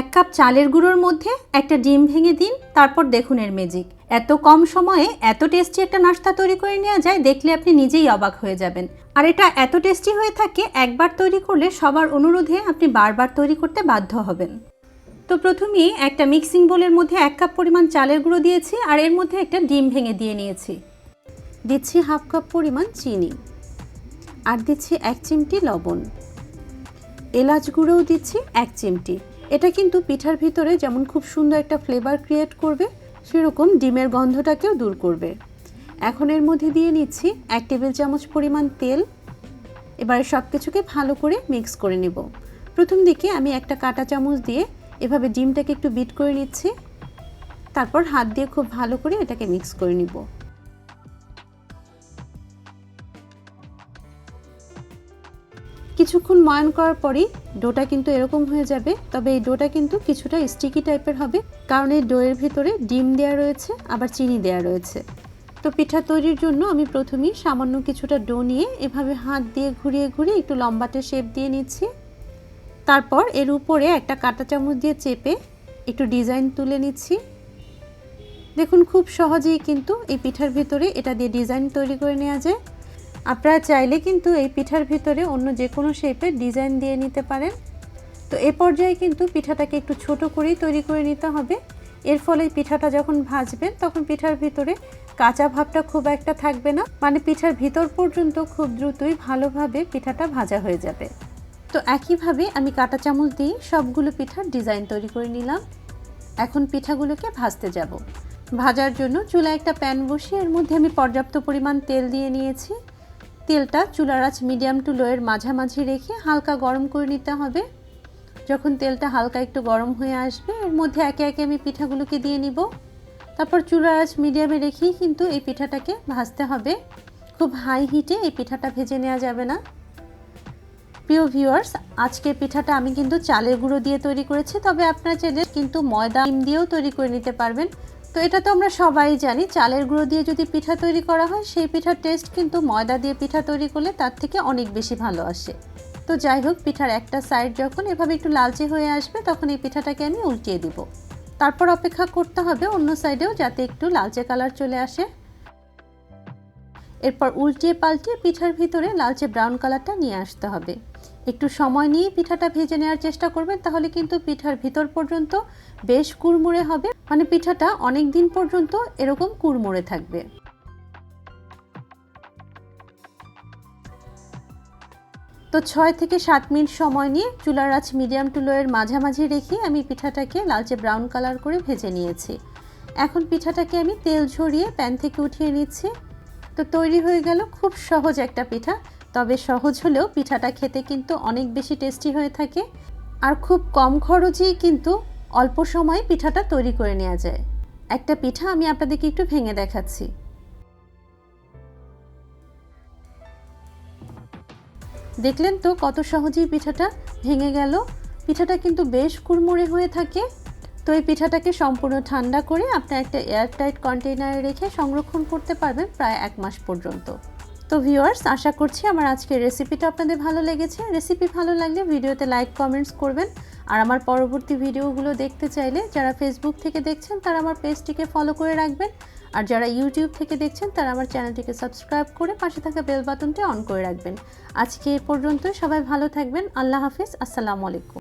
এক কাপ চালের গুঁড়োর মধ্যে একটা ডিম ভেঙে দিন, তারপর দেখুন এর ম্যাজিক এত কম সময়ে এত টেস্টি একটা নাস্তা তৈরি করে নেওয়া যায় দেখলে আপনি নিজেই অবাক হয়ে যাবেন। আর এটা এত টেস্টি হয়ে থাকে, একবার তৈরি করলে সবার অনুরোধে আপনি বারবার তৈরি করতে বাধ্য হবেন। তো প্রথমেই একটা মিক্সিং বোলের মধ্যে এক কাপ পরিমাণ চালের গুঁড়ো দিয়েছি আর এর মধ্যে একটা ডিম ভেঙে দিয়ে নিয়েছি। দিচ্ছি হাফ কাপ পরিমাণ চিনি আর দিচ্ছি এক চিমটি লবণ। এলাচ গুঁড়োও দিচ্ছি এক চিমটি। এটা কিন্তু পিঠার ভিতরে যেমন খুব সুন্দর একটা ফ্লেভার ক্রিয়েট করবে, সেরকম ডিমের গন্ধটাকেও দূর করবে। এখন এর মধ্যে দিয়ে নিচ্ছি এক টেবিল চামচ পরিমাণ তেল। এবারে সব কিছুকে ভালো করে মিক্স করে নেব। প্রথম দিকে আমি একটা কাঁটা চামচ দিয়ে এভাবে ডিমটাকে একটু বিট করে নিচ্ছি। তারপর হাত দিয়ে খুব ভালো করে এটাকে মিক্স করে নিব। কিছুক্ষণ ময়ান করার পরেই ডোটা কিন্তু এরকম হয়ে যাবে, তবে এই ডোটা কিন্তু কিছুটা স্টিকি টাইপের হবে, কারণ এই ডোয়ের ভিতরে ডিম দেওয়া রয়েছে, আবার চিনি দেওয়া রয়েছে। তো পিঠা তৈরির জন্য আমি প্রথমেই সামান্য কিছুটা ডো নিয়ে এভাবে হাত দিয়ে ঘুরিয়ে ঘুরিয়ে একটু লম্বাটে শেপ দিয়ে নিচ্ছি। তারপর এর উপরে একটা কাঁটা চামচ দিয়ে চেপে একটু ডিজাইন তুলে নিচ্ছি। দেখুন, খুব সহজেই কিন্তু এই পিঠার ভিতরে এটা দিয়ে ডিজাইন তৈরি করে নেওয়া যায়। আপনারা চাইলে কিন্তু এই পিঠার ভিতরে অন্য যে কোনো শেপের ডিজাইন দিয়ে নিতে পারেন। তো এ পর্যায়ে কিন্তু পিঠাটাকে একটু ছোট করেই তৈরি করে নিতে হবে। এর ফলে পিঠাটা যখন ভাজবেন, তখন পিঠার ভিতরে কাঁচা ভাবটা খুব একটা থাকবে না। মানে পিঠার ভিতর পর্যন্ত খুব দ্রুতই ভালোভাবে পিঠাটা ভাজা হয়ে যাবে। তো একইভাবে আমি কাঁটা চামচ দিয়ে সবগুলো পিঠার ডিজাইন তৈরি করে নিলাম। এখন পিঠাগুলোকে ভাজতে যাব। ভাজার জন্য চুলায় একটা প্যান বসিয়ে এর মধ্যে আমি পর্যাপ্ত পরিমাণ তেল দিয়ে নিয়েছি। তেলটা চুলার আঁচ মিডিয়াম টু লোয়ের মাঝামাঝি রেখে হালকা গরম করে নিতে হবে। যখন তেলটা হালকা একটু গরম হয়ে আসবে, এর মধ্যে একে একে আমি পিঠাগুলোকে দিয়ে নিব। তারপর চুলার আঁচ মিডিয়ামে রেখেই কিন্তু এই পিঠাটাকে ভাজতে হবে। খুব হাই হিটে এই পিঠাটা ভেজে নেওয়া যাবে না। প্রিয় ভিউয়ার্স, আজকের পিঠাটা আমি কিন্তু চালের গুঁড়ো দিয়ে তৈরি করেছি, তবে আপনারা চাইলে কিন্তু ময়দা ডিম দিয়েও তৈরি করে নিতে পারবেন। তো এটা তো আমরা সবাই জানি, চালের গুঁড়ো দিয়ে যদি পিঠা তৈরি করা হয়, সেই পিঠার টেস্ট কিন্তু ময়দা দিয়ে পিঠা তৈরি করলে তার থেকে অনেক বেশি ভালো আসে। তো যাই হোক, পিঠার একটা সাইড যখন এভাবে একটু লালচে হয়ে আসবে, তখন এই পিঠাটাকে আমি উল্টিয়ে দিব। তারপর অপেক্ষা করতে হবে অন্য সাইডেও যাতে একটু লালচে কালার চলে আসে। এরপর উল্টিয়ে পাল্টিয়ে পিঠার ভিতরে লালচে ব্রাউন কালারটা নিয়ে আসতে হবে। একটু সময় নিয়ে পিঠাটা ভেজে নেওয়ার চেষ্টা করবেন, তাহলে কিন্তু পিঠার ভিতর পর্যন্ত বেশ কুড়মুড়ে হবে। মানে পিঠাটা অনেক দিন পর্যন্ত এরকম কুড়মুড়ে থাকবে। তো ছয় থেকে সাত মিনিট সময় নিয়ে চুলার আঁচ মিডিয়াম টু লোয়ের মাঝামাঝি রেখে আমি পিঠাটাকে লালচে ব্রাউন কালার করে ভেজে নিয়েছি। এখন পিঠাটাকে আমি তেল ঝরিয়ে প্যান থেকে উঠিয়ে নিচ্ছি। তো তৈরি হয়ে গেল খুব সহজ একটা পিঠা। তবে সহজ হলেও পিঠাটা খেতে কিন্তু অনেক বেশি টেস্টি হয়ে থাকে। আর খুব কম খরচেই কিন্তু অল্প সময়ে পিঠাটা তৈরি করে নেওয়া যায়। একটা পিঠা আমি আপনাদেরকে একটু ভেঙে দেখাচ্ছি। দেখলেন তো কত সহজেই পিঠাটা ভেঙে গেল। পিঠাটা কিন্তু বেশ কুড়মুড়ে হয়ে থাকে। তো এই পিঠাটাকে সম্পূর্ণ ঠান্ডা করে আপনি একটা এয়ারটাইট কন্টেইনারে রেখে সংরক্ষণ করতে পারবেন প্রায় এক মাস পর্যন্ত। তো ভিউয়ার্স আশা করছি আমার আজকের রেসিপিটা আপনাদের ভালো লেগেছে। রেসিপি ভালো লাগলে ভিডিওতে লাইক কমেন্টস করবেন। আর আমার পরবর্তী ভিডিওগুলো দেখতে চাইলে যারা ফেসবুক থেকে দেখছেন, তারা আমার পেজটিকে ফলো করে রাখবেন। আর যারা ইউটিউব থেকে দেখছেন, তারা আমার চ্যানেলটিকে সাবস্ক্রাইব করে পাশে থাকা বেল বাটনটি অন করে রাখবেন। আজকে এ পর্যন্ত সবাই ভালো থাকবেন। আল্লাহ হাফিজ, আসসালামু আলাইকুম।